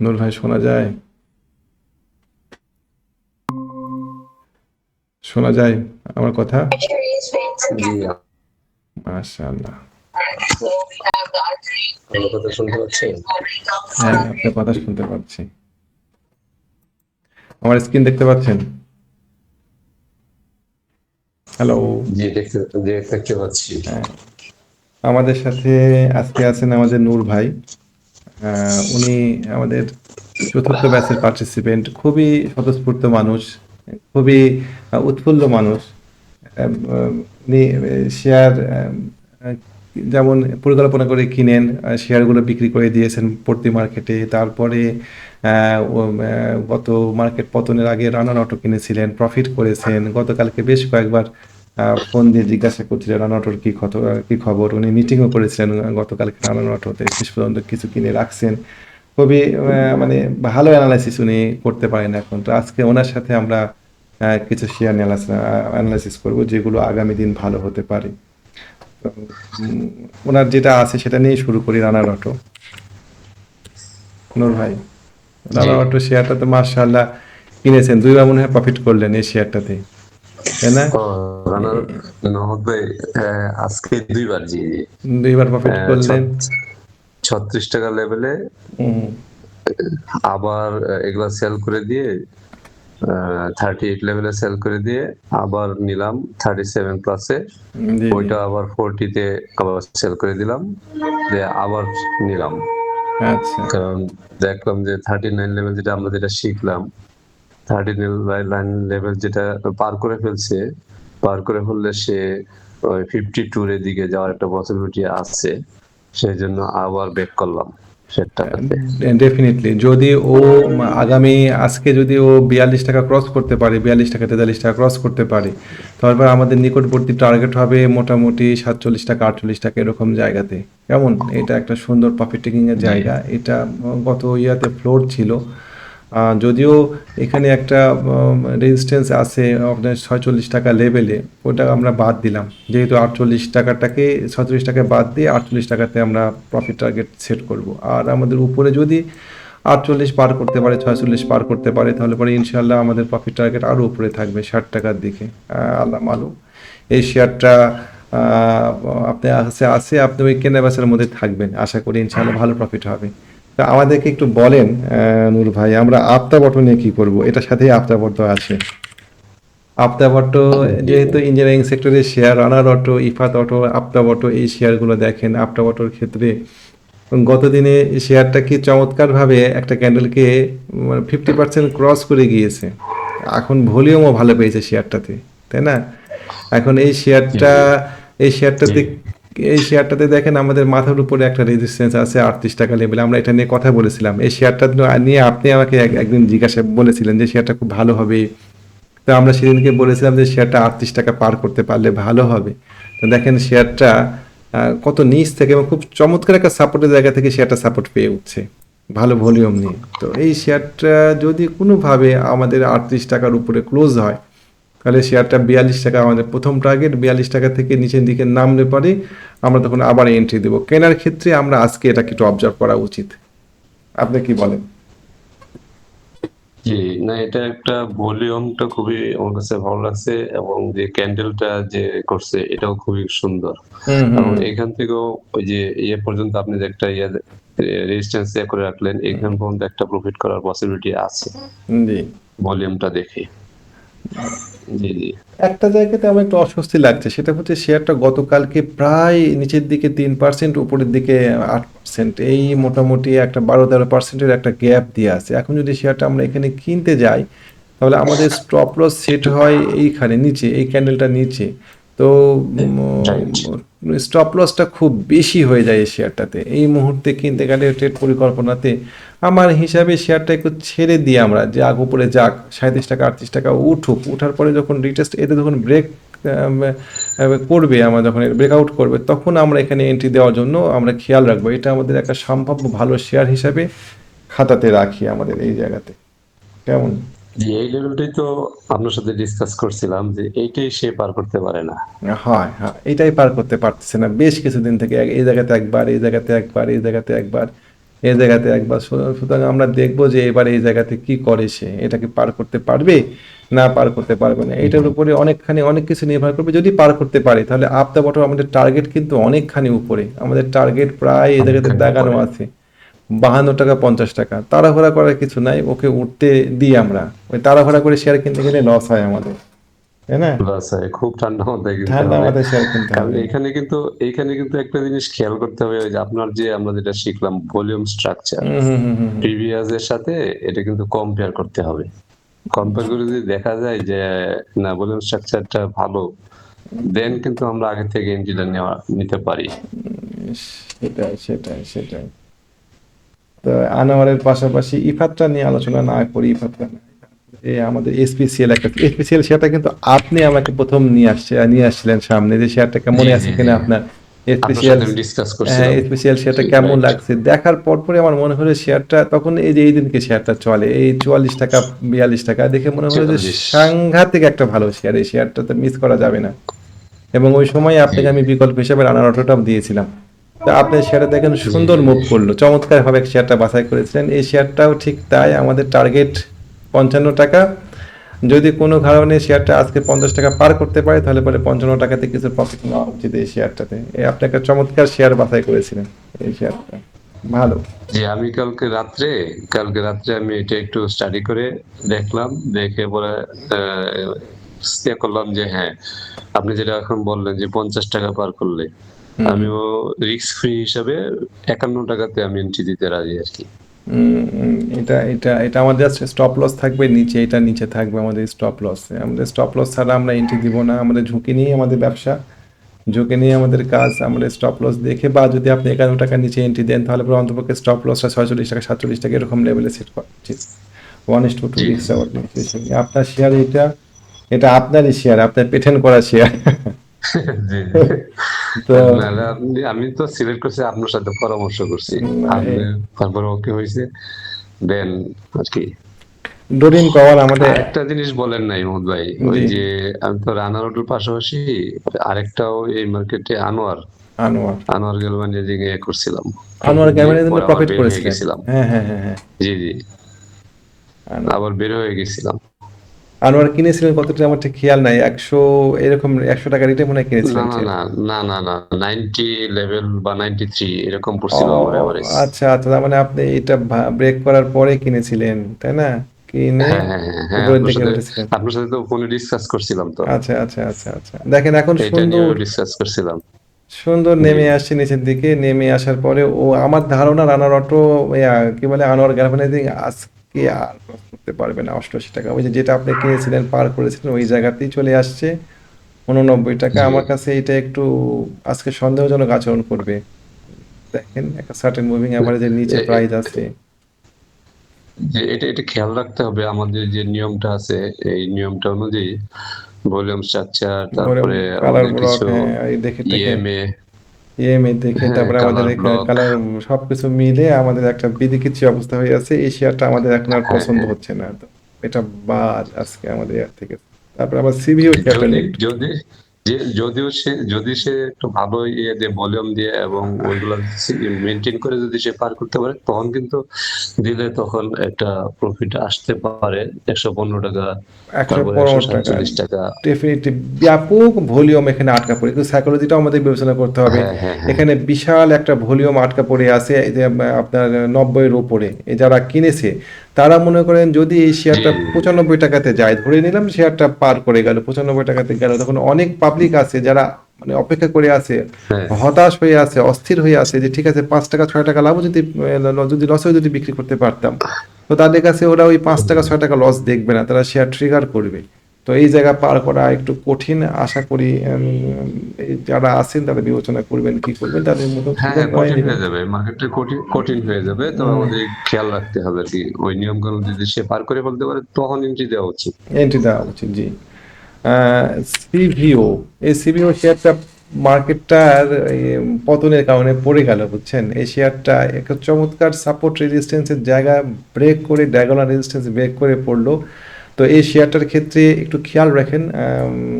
নূর ভাই শোনা যায়? শোনা যায় আমার কথা? মাশাআল্লাহ। কথা শুনতে পাচ্ছেন? হ্যাঁ আপনার কথা শুনতে পাচ্ছি। আমার স্ক্রিন দেখতে পাচ্ছেন? হ্যালো জি দেখতে দেখতে পাচ্ছি। হ্যাঁ। আমাদের সাথে আজকে আছেন আমাদের নূর ভাই। উনি আমাদের চতুর্থ ব্যাচের পার্টিসিপেন্ট খুবই স্বতঃস্ফূর্ত মানুষ, খুবই উৎফুল্ল মানুষ। শেয়ার যেমন পরিকল্পনা করে কিনেন শেয়ারগুলো বিক্রি করে দিয়েছেন প্রতি মার্কেটে তারপরে গত মার্কেট পতনের আগে রানার অটো কিনেছিলেন প্রফিট করেছেন। গতকালকে বেশ কয়েকবার ফোন দিয়ে জিজ্ঞাসা করছিলেন রানা অটোর কি কত কি খবর? উনি মিটিংও করেছিলেন গতকালকে রানা অটোতে। শেষ পর্যন্ত কিছু কিনে রাখছেন। খুবই মানে ভালো অ্যানালাইসিস উনি করতে পারেন এখন। তো আজকে ওনার সাথে আমরা কিছু শেয়ার অ্যানালাইসিস করব যেগুলো আগামী দিন ভালো হতে পারে। ওনার যেটা আছে সেটা নিয়ে শুরু করি রানার অটো। নূর ভাই রানার অটো শেয়ারটা তো মার্শাল্লাহ কিনেছেন। দুইবার মনে হয় প্রফিট করলেন এই শেয়ারটাতে তাই না? আজকে দুইবার জি দুইবার প্রফিট করলেন। ছত্রিশ টাকা লেভেলে আবার এগুলা সেল করে দিয়ে থার্টি এইট লেভেলে সেল করে দিয়ে আবার নিলাম থার্টি সেভেন প্লাসে। ওইটা আবার ফোরটিতে আবার সেল করে দিলাম দিয়ে আবার নিলাম। আচ্ছা। কারণ দেখলাম যে থার্টি নাইন লেভেল যেটা আমরা যেটা শিখলাম থার্টি নাইন লেভেল যেটা পার করে ফেলছে পার করে ফেললে সে ওই ফিফটি টুর দিকে যাওয়ার একটা পসিবিলিটি আছে। সেই জন্য আবার ব্যাক করলাম ডেফিনেটলি যদি ও আগামী আজকে যদি ও বিয়াল্লিশ টাকা ক্রস করতে পারে বিয়াল্লিশ টাকা তেতাল্লিশ টাকা ক্রস করতে পারে তারপর আমাদের নিকটবর্তী টার্গেট হবে মোটামুটি সাতচল্লিশ টাকা আটচল্লিশ টাকা এরকম জায়গাতে। কেমন? এটা একটা সুন্দর প্রফিট টেকিং এর জায়গা। এটা গত ইয়াতে ফ্লোর ছিল। যদিও এখানে একটা রেজিস্ট্যান্স আছে আপনার ছয়চল্লিশ টাকা লেভেলে ওটা আমরা বাদ দিলাম। যেহেতু আটচল্লিশ টাকাটাকে, ছয়চল্লিশ টাকা বাদ দিয়ে আটচল্লিশ টাকাতে আমরা প্রফিট টার্গেট সেট করব। আর আমাদের উপরে যদি আটচল্লিশ পার করতে পারে, ছয়চল্লিশ পার করতে পারে, তাহলে পরে ইনশাল্লাহ আমাদের প্রফিট টার্গেট আরও উপরে থাকবে ষাট টাকার দিকে। আল্লাহ মালুম। এই শেয়ারটা আপনি আছে আছে, আপনি ওই কেনা বেচার মধ্যে থাকবেন। আশা করি ইনশাল্লাহ ভালো প্রফিট হবে। তা আমাদেরকে একটু বলেন নূর ভাই, আমরা আফতাবট নিয়ে কি করব? এটার সাথেই আফতাবট আছে। আফতাবট যেহেতু ইঞ্জিনিয়ারিং সেক্টরের শেয়ার রানার অটো ইফাত অটো আফতাবট এই শেয়ারগুলো দেখেন। আফতাবটোর ক্ষেত্রে গত দিনে শেয়ারটা কি চমৎকারভাবে একটা ক্যান্ডেলকে ফিফটি পার্সেন্ট ক্রস করে গিয়েছে। এখন ভলিউমও ভালো পেয়েছে শেয়ারটাতে তাই না? এখন এই শেয়ারটা এই শেয়ারটাতে এই শেয়ারটাতে দেখেন আমাদের মাথার উপরে একটা রেজিস্ট্যান্স আছে, আটত্রিশ টাকা লেভেলে আমরা এটা নিয়ে কথা বলেছিলাম। এই শেয়ারটা নিয়ে আপনি আমাকে এক- একদিন জিজ্ঞাসা বলেছিলেন যে শেয়ারটা খুব ভালো হবে। তো আমরা সেদিনকে বলেছিলাম যে শেয়ারটা আটত্রিশ টাকা পার করতে পারলে ভালো হবে। তো দেখেন শেয়ারটা কত নিচ থেকে এবং খুব চমৎকার একটা সাপোর্টের জায়গা থেকে শেয়ারটা সাপোর্ট পেয়ে উঠছে। ভালো ভলিউম নিয়ে। তো এই শেয়ারটা যদি কোনোভাবে আমাদের আটত্রিশ টাকার উপরে ক্লোজ হয় তাহলে শেয়ারটা বিয়াল্লিশ টাকা আমাদের প্রথম টার্গেট বিয়াল্লিশ টাকা থেকে নিচের দিকে নামলে পরে আমরা তখন আবার এন্ট্রি দেবো। কেনার ক্ষেত্রে আমরা আজকে এটাকে একটু অবজার্ভ করা উচিত। আপনি কি বলেন? জি না এটা একটা ভলিউমটা খুবই আমার কাছে ভালো লাগছে এবং যে ক্যান্ডেলটা যে করছে এটাও খুবই সুন্দর। হুম এবং এখান থেকেও ওই যে ইয়ে পর্যন্ত আপনি যে একটা ইয়ে রেজিস্ট্যান্স করে রাখলেন এখান পর্যন্ত একটা প্রফিট করার পসিবিলিটি আছে। জি। ভলিউমটা দেখে। একটা জায়গাতে আমার একটু অস্বস্তি লাগছে, সেটা হচ্ছে শেয়ারটা গতকালকে প্রায় নিচের দিকে তিন পার্সেন্ট উপরের দিকে আট পার্সেন্ট এই মোটামুটি একটা বারো তেরো পার্সেন্টের একটা গ্যাপ দিয়ে আছে। এখন যদি শেয়ারটা আমরা এখানে কিনতে যাই, তাহলে আমাদের স্টপ লস সেট হয় এইখানে, নিচে, এই ক্যান্ডেলটা নিচে। তো স্টপ লসটা খুব বেশি হয়ে যায় এই শেয়ারটাতে এই মুহূর্তে কিনতে গেলে ট্রেড পরিকল্পনাতে আমার হিসাবে শেয়ারটা একটু ছেড়ে দিই আমরা যে আগ উপরে যাক সাঁত্রিশ টাকা আটত্রিশ টাকা উঠুক। উঠার পরে যখন রিটেস্ট এতে যখন ব্রেক করবে আমরা যখন ব্রেকআউট করবে তখন আমরা এখানে এন্ট্রি দেওয়ার জন্য আমরা খেয়াল রাখব। এটা আমাদের একটা সম্ভাব্য ভালো শেয়ার হিসাবে খাতাতে রাখি আমাদের এই জায়গাতে। কেমন? এই লেভেলটাই তো আপনার সাথে ডিসকাস করছিলাম যে এইটাই সে পার করতে পারে না। হয় হ্যাঁ এটাই পার করতে পারতেছে না। বেশ কিছুদিন থেকে এই জায়গাতে একবার এই জায়গাতে একবার এই জায়গাতে একবার এই জায়গাতে একবার। সুতরাং আমরা দেখব যে এবার এই জায়গাতে কি করে সে এটাকে পার করতে পারবে না পার করতে পারবে না? এটার উপরে অনেকখানি অনেক কিছু নির্ভর করবে। যদি পার করতে পারে তাহলে আপ দ্য বটম আমাদের টার্গেট কিন্তু অনেকখানি উপরে। আমাদের টার্গেট প্রায় এই জায়গাতে দেখানো আছে। বাহান্ন টাকা পঞ্চাশ টাকা। তাড়াহুড়া করার কিছু নাই ওকে উঠতে দিই আমরা। ওই তাড়াহুড়া করে শেয়ার কিনতে গেলে লস হয় আমাদের। খুব ঠান্ডা মাথায় ঠান্ডা মাথায় শেয়ার কিনতে হবে। এখানে কিন্তু একটা জিনিস খেয়াল করতে হবে যে আপনার যে আমরা যেটা শিখলাম ভলিউম স্ট্রাকচার। প্রিভিয়াস এর সাথে এটা কিন্তু কম্পেয়ার করতে হবে। কম্পেয়ার করে যদি দেখা যায় যে না ভলিউম স্ট্রাকচারটা ভালো দেন কিন্তু আমরা আগে থেকে এন্ট্রিটা নেওয়া নিতে পারি। সেটাই সেটাই সেটাই। তো আনোয়ারের পাশাপাশি ইফাতটা নিয়ে আলোচনা না করি ইফাতটা এই আমাদের এসপিসিএল একটা এসপিসিএল শেয়ারটা কিন্তু আপনি আমাকে প্রথম নিয়ে আসছে নিয়ে আসছিলেন সামনে। যে শেয়ারটাকে মনে আছে জি, কিনা আপনার আপনার এসপিসিএল হ্যাঁ শেয়ারটা কেমন লাগছে? দেখার পর পরে আমার মনে হলো শেয়ারটা তখন এই যে এই দিনকে শেয়ারটা চলে। এই চুয়াল্লিশ টাকা বিয়াল্লিশ টাকা দেখে মনে হলো যে সাংঘাতিক একটা ভালো শেয়ার এই শেয়ারটা তো মিস করা যাবে না। এবং ওই সময় আপনাকে আমি বিকল্প হিসেবে রানার অটোটাও দিয়েছিলাম। তা আপনি শেয়ারটা দেখেন, সুন্দর মুভ করল। চমৎকার ভাবে শেয়ারটা বাছাই করেছিলেন। এই শেয়ারটাও ঠিক তাই আমাদের টার্গেট পঞ্চান্ন টাকা। যদি কোনো কারণে শেয়ারটা আজকে পঞ্চাশ টাকা পার করতে পারে, তাহলে পরে পঞ্চান্ন টাকাতে কিছু প্রফিট নেওয়া উচিত এই শেয়ারটাতে আপনি একটা চমৎকার শেয়ার বাছাই করেছিলেন এই শেয়ারটা ভালো। যে আমি কালকে রাত্রে কালকে রাত্রে আমি এটা একটু স্টাডি করে দেখলাম, দেখে পরে ইয়ে করলাম যে হ্যাঁ আপনি যেটা এখন বললেন যে পঞ্চাশ টাকা পার করলে। আমিও রিস্ক ফ্রি হিসাবে একান্ন টাকাতে আমি এন্ট্রি দিতে রাজি আর কি। এটা এটা এটা আমাদের স্টপ লস থাকবে নিচে এটা নিচে থাকবে আমাদের স্টপ লস আমাদের স্টপ লস ছাড়া আমরা এন্ট্রি দিব না আমাদের ঝুঁকি নিয়ে আমাদের ব্যবসা। ঝুঁকি নিয়ে আমাদের কাজ আমাদের স্টপ লস দেখে বা যদি আপনি একান্ন টাকা নিচে এন্ট্রি দেন তাহলে পরে অন্তপক্ষে স্টপ লসটা ছয়চল্লিশ টাকা সাতচল্লিশ টাকা এরকম লেভেলে সেট করা ওয়ান ইস টু টু আপনার শেয়ার এটা এটা আপনারই শেয়ার আপনার পেটেন্ট করা শেয়ার আমি তো সিলেক্ট করছি আপনার সাথে পরামর্শ করছি। তারপরে ওকে হয়েছে? দেন আর কি। ডোরিন পাওয়ার আমাদের আরেকটা জিনিস বলেন নাই মোহাম্মদ ভাই ওই যে আমি তো রানার পাশাপাশি আরেকটাও এই মার্কেটে আনোয়ার। আনোয়ার। আনোয়ার ইয়ে করছিলাম। আনোয়ার প্রফিট হয়ে গেছিলাম। হ্যাঁ হ্যাঁ হ্যাঁ হ্যাঁ। জি জি। আবার বের হয়ে গেছিলাম। আনোয়ার কিনেছিলেন কতটা আমার ঠিক খেয়াল নাই একশো এরকম একশো টাকা রেটে মনে হয় কিনেছিলেন না না না না নাইনটি লেভেল বা নাইনটি থ্রি এরকম পড়ছিল আমার এভারেজ আচ্ছা আচ্ছা তার মানে আপনি এটা ব্রেক করার পরে কিনেছিলেন তাই না? হ্যাঁ হ্যাঁ হ্যাঁ আপনার সাথে তো ফোনে ডিসকাস করছিলাম তো। আচ্ছা আচ্ছা আচ্ছা আচ্ছা। দেখেন এখন সুন্দর ডিসকাস করছিলাম। সুন্দর নেমে আসছে নিচের দিকে নেমে আসার পরে ও আমার ধারণা রানার অটো কি বলে আনোয়ার গ্যালভানাইজিং আজকে আর cross করতে পারবে না অষ্টআশি টাকা। ওই যেটা আপনি কিনেছিলেন পার করেছিলেন ওই জায়গাতেই চলে আসছে। উননব্বই টাকা আমার কাছে এটা একটু আজকে সন্দেহজনক আচরণ করবে। দেখেন একটা সার্টেন মুভিং অ্যাভারেজের নিচে প্রাইস আছে। যে এটা এটা খেয়াল রাখতে হবে। আমাদের যে নিয়মটা আছে এই নিয়মটা অনুযায়ী ভলিউম স্ট্রাকচার তারপরে আমাদের কিছু এই দেখে দেখে। ইএমএ ইএমআই দেখে হ্যাঁ, তারপরে আমাদের এখানে block। কালার সবকিছু মিলে আমাদের একটা বিদিকিচ্ছি অবস্থা হয়ে আছে এশিয়াটা শেয়ারটা আমাদের এখন আর হ্যাঁ, পছন্দ হ্যাঁ। হচ্ছে না তো এটা বাদ আজকে আমাদের ইয়ার থেকে তারপরে আবার সিভিও শেয়ারটা যদি নিয়ে যদি যে যদিও সে যদি সে একটু ভালো ইয়ে দিয়ে ভলিউম দিয়ে এবং ওইগুলো মেনটেন করে যদি সে পার করতে পারে তখন কিন্তু দিলে তখন একটা প্রফিট আসতে পারে একশো পনেরো টাকা একশো টাকা। ডেফিনেটলি ব্যাপক ভলিউম এখানে আটকা পড়ে। কিন্তু সাইকোলজিটাও আমাদের বিবেচনা করতে হবে। হ্যাঁ, হ্যাঁ, হ্যাঁ। এখানে বিশাল একটা ভলিউম আটকা পড়ে আছে আপনার নব্বইয়ের এই যারা কিনেছে তারা মনে করেন যদি এই শেয়ারটা পঁচানব্বই টাকাতে যায় ধরে নিলাম শেয়ারটা পার করে গেল পঁচানব্বই টাকাতে গেল তখন অনেক পাবলিক আছে যারা মানে অপেক্ষা করে আছে হ্যাঁ। হতাশ হয়ে আছে অস্থির হয়ে আছে যে ঠিক আছে পাঁচ টাকা ছয় টাকা লাভ যদি যদি হয়ে যদি বিক্রি করতে পারতাম। তো তাদের কাছে ওরা ওই পাঁচ টাকা ছয় টাকা লস দেখবে না তারা শেয়ার ট্রিগার করবে। তো এই জায়গা পার করা একটু কঠিন। আশা করি যারা আছেন তারা বিবেচনা করবেন কি করবেন তাদের মতো হ্যাঁ কঠিন হয়ে যাবে। মার্কেটটা কঠিন কঠিন হয়ে যাবে। তো আমাদের খেয়াল রাখতে হবে আর কি। ওই নিয়মগুলো যদি সে পার করে ফেলতে পারে তখন এন্ট্রি দেওয়া উচিত। এন্ট্রি দেওয়া উচিত জি। সিভিও এই সিভিও শেয়ারটা মার্কেটটার পতনের কারণে পড়ে গেল বুঝছেন? এই শেয়ারটা একটা চমৎকার সাপোর্ট রেজিস্ট্যান্সের জায়গা ব্রেক করে ডায়াগোনাল রেজিস্ট্যান্স ব্রেক করে পড়ল। তো এই শেয়ারটার ক্ষেত্রে একটু খেয়াল রাখেন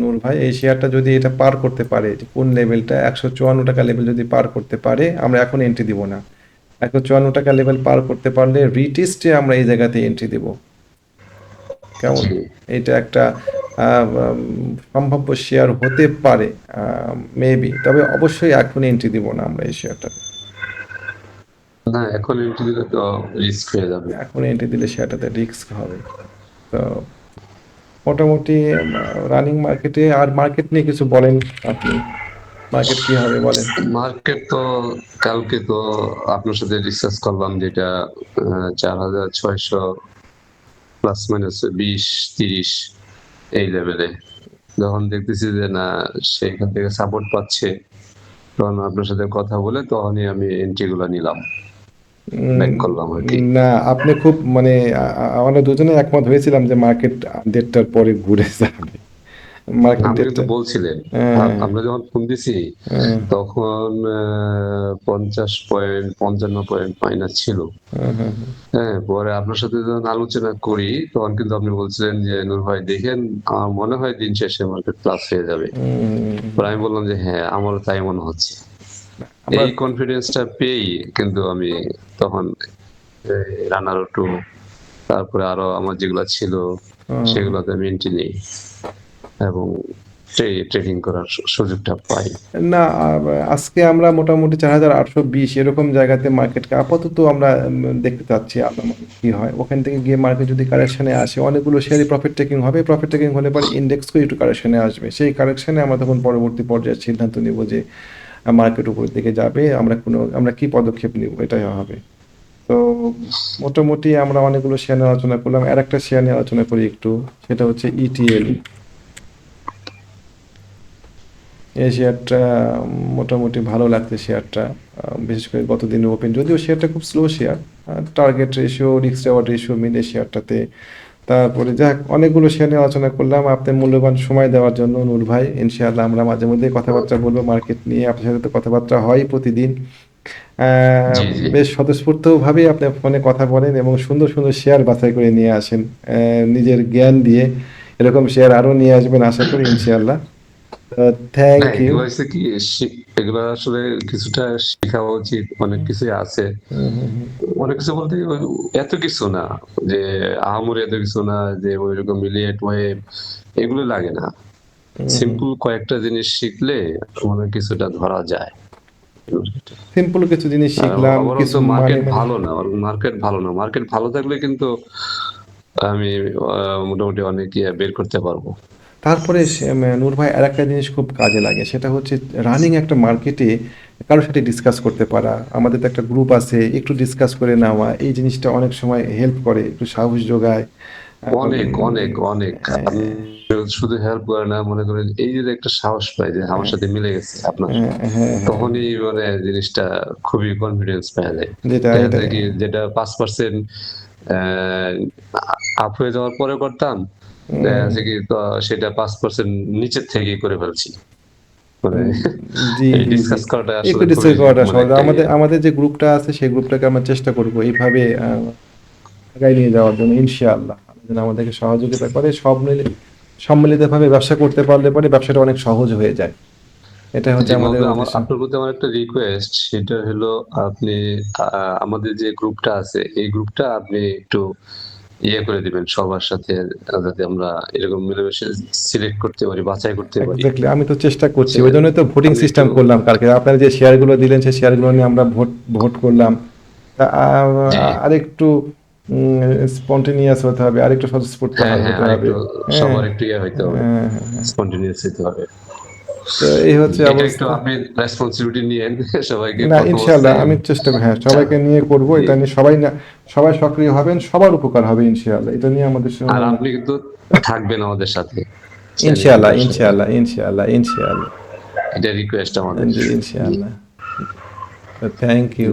নূর ভাই এই শেয়ারটা যদি এটা পার করতে পারে কোন লেভেলটা একশো চুয়ান্ন টাকা লেভেল যদি পার করতে পারে আমরা এখন এন্ট্রি দিব না। একশো চুয়ান্ন টাকা লেভেল পার করতে পারলে রিটেস্টে আমরা এই জায়গাতে এন্ট্রি দেব। কেমন? এটা একটা সম্ভাব্য শেয়ার হতে পারে মেবি তবে অবশ্যই এখন এন্ট্রি দিব না আমরা এই শেয়ারটাতে না এখন এন্ট্রি দিলে তো রিস্ক হয়ে যাবে। এখন এন্ট্রি দিলে শেয়ারটাতে রিস্ক হবে। তো মোটামুটি রানিং মার্কেটে আর মার্কেট নিয়ে কিছু বলেন আপনি। মার্কেট কি হবে বলেন? মার্কেট তো কালকে তো আপনার সাথে ডিসকাস করলাম যেটা চার হাজার ছয়শো প্লাস মাইনাস বিশ তিরিশ এই লেভেলে যখন দেখতেছি যে না সেখান থেকে সাপোর্ট পাচ্ছে তখন আপনার সাথে কথা বলে তখনই আমি এন্ট্রি গুলো নিলাম। করলাম আর কি। না আপনি খুব মানে আমরা দুজনে একমত হয়েছিলাম যে মার্কেট দেড়টার পরে ঘুরে যাবে। মার্কেট বলছিলেন। হ্যাঁ। আমরা যখন ফোন দিছি হ্যাঁ, তখন পঞ্চাশ পয়েন্ট পঞ্চান্ন পয়েন্ট মাইনাস ছিল। হ্যাঁ, হ্যাঁ, পরে আপনার সাথে যখন আলোচনা করি তখন কিন্তু আপনি বলছিলেন যে নূর ভাই দেখেন আমার মনে হয় দিন শেষে মার্কেট প্লাস হয়ে যাবে। পরে আমি বললাম যে হ্যাঁ আমারও তাই মনে হচ্ছে। এই কনফিডেন্সটা পেয়েই কিন্তু আমি তখন রানার টু তারপরে আরও আমার যেগুলো ছিল। সেগুলোতে আমি এন্ট্রি এবং ট্রেডিং করার সুযোগটা পাই। না আজকে আমরা মোটামুটি চার হাজার আটশো বিশ এরকম জায়গাতে মার্কেটকে আপাতত আমরা দেখতে চাচ্ছি কি হয়। ওখান থেকে গিয়ে মার্কেট যদি কারেকশনে আসে অনেকগুলো শেয়ারই প্রফিট টেকিং হবে। প্রফিট টেকিং হলে পরে ইন্ডেক্সকেও একটু কারেকশনে আসবে। সেই কারেকশনে আমরা তখন পরবর্তী পর্যায়ে সিদ্ধান্ত নিব যে মার্কেট উপরের দিকে যাবে, আমরা কোনো, আমরা কি পদক্ষেপ নিব, এটাই হবে। তো মোটামুটি আমরা অনেকগুলো শেয়ার নিয়ে আলোচনা করলাম। আর একটা শেয়ার নিয়ে আলোচনা করি একটু, সেটা হচ্ছে E ইটিএল এই শেয়ারটা মোটামুটি ভালো লাগছে শেয়ারটা বিশেষ করে গত দিনে ওপেন যদিও শেয়ারটা খুব slow share target ratio reward ratio মিলে শেয়ারটাতে তারপরে যাক অনেকগুলো শেয়ার নিয়ে আলোচনা করলাম। আপনার মূল্যবান সময় দেওয়ার জন্য নূর ভাই ইনশাআল্লাহ আমরা মাঝে মধ্যে কথাবার্তা বলব মার্কেট নিয়ে আপনার সাথে তো কথাবার্তা হয় প্রতিদিন। বেশ স্বতঃস্ফূর্তভাবেই আপনি ফোনে কথা বলেন এবং সুন্দর সুন্দর শেয়ার বাছাই করে নিয়ে আসেন। নিজের জ্ঞান দিয়ে এরকম শেয়ার আরও নিয়ে আসবেন আশা করি ইনশাআল্লাহ। থ্যাংক ইউ হচ্ছে কি এগুলো আসলে কিছুটা শেখা উচিত অনেক কিছুই আছে। অনেক কিছু বলতে এত কিছু না যে আহামরি এত কিছু না যে ওইরকম মিলিয়েট এগুলো লাগে না। সিম্পল কয়েকটা জিনিস শিখলে অনেক কিছুটা ধরা যায়। সিম্পল কিছু জিনিস শিখলাম কিছু মার্কেট মানে ভালো না মার্কেট ভালো না। মার্কেট ভালো থাকলে কিন্তু আমি মোটামুটি অনেক ইয়ে বের করতে পারব। তারপরে নূর ভাই আর একটা জিনিস খুব কাজে লাগে সেটা হচ্ছে রানিং একটা মার্কেটে কারোর সাথে ডিসকাস করতে পারা আমাদের তো একটা গ্রুপ আছে একটু ডিসকাস করে নেওয়া এই জিনিসটা অনেক সময় হেল্প করে একটু সাহস যোগায়। অনেক অনেক অনেক। শুধু হেল্প করে না মনে করেন এই যে একটা সাহস পাই যে আমার সাথে মিলে গেছে আপনার হ্যাঁ, হ্যাঁ, তখনই মানে জিনিসটা খুবই কনফিডেন্স পাওয়া যায়। যেটা পাঁচ পার্সেন্ট আপ হয়ে যাওয়ার পরে করতাম সেটা পাঁচ পার্সেন্ট নিচের থেকে করে ফেলছি। মানে মানে আমাদের। আমাদের যে গ্রুপটা আছে সেই গ্রুপটাকে আমরা চেষ্টা করব এইভাবে আগায় নিয়ে যাওয়ার জন্য ইনশাআল্লাহ। যেন আমাদেরকে সহযোগিতা করে সব মিলে সম্মিলিতভাবে ব্যবসা করতে পারলে পরে ব্যবসাটা অনেক সহজ হয়ে যায়। এটা হচ্ছে আমাদের। আপনার প্রতি আমার একটা রিকোয়েস্ট সেটা হলো আপনি আমাদের যে গ্রুপটা আছে এই গ্রুপটা আপনি একটু ইয়ে করে দিবেন সবার সাথে যাতে আমরা এরকম মিলেমিশে সিলেক্ট করতে পারি বাছাই করতে পারি। আমি তো চেষ্টা করছি ওই জন্যই তো ভোটিং সিস্টেম করলাম কালকে। আপনারা যে শেয়ারগুলো দিলেন সেই শেয়ারগুলো নিয়ে আমরা ভোট ভোট করলাম। আর একটু স্পন্টেনিয়াস হতে হবে আরেকটু স্বতঃস্ফূর্ত হ্যাঁ হ্যাঁ হতে হবে সবার একটু ইয়ে হইতে হবে। হ্যাঁ, হ্যাঁ, হ্যাঁ। স্পন্টেনিয়াস হইতে হবে। এই হচ্ছে এটা অবস্থা একটু আপনি রেসপন্সিবিলিটি নিয়েন সবাইকে না ইনশাআল্লাহ আমি চেষ্টা হ্যাঁ সবাইকে নিয়ে করব এটা নিয়ে সবাই না সবাই সক্রিয় হবেন সবার উপকার হবে ইনশাআল্লাহ এটা নিয়ে আমাদের সঙ্গে- আর আপনি কিন্তু থাকবেন আমাদের সাথে। ইনশাআল্লাহ ইনশাআল্লাহ ইনশাআল্লাহ ইনশাআল্লাহ। এটা রিকোয়েস্ট আমাদের। ইনশাআল্লাহ। Thank you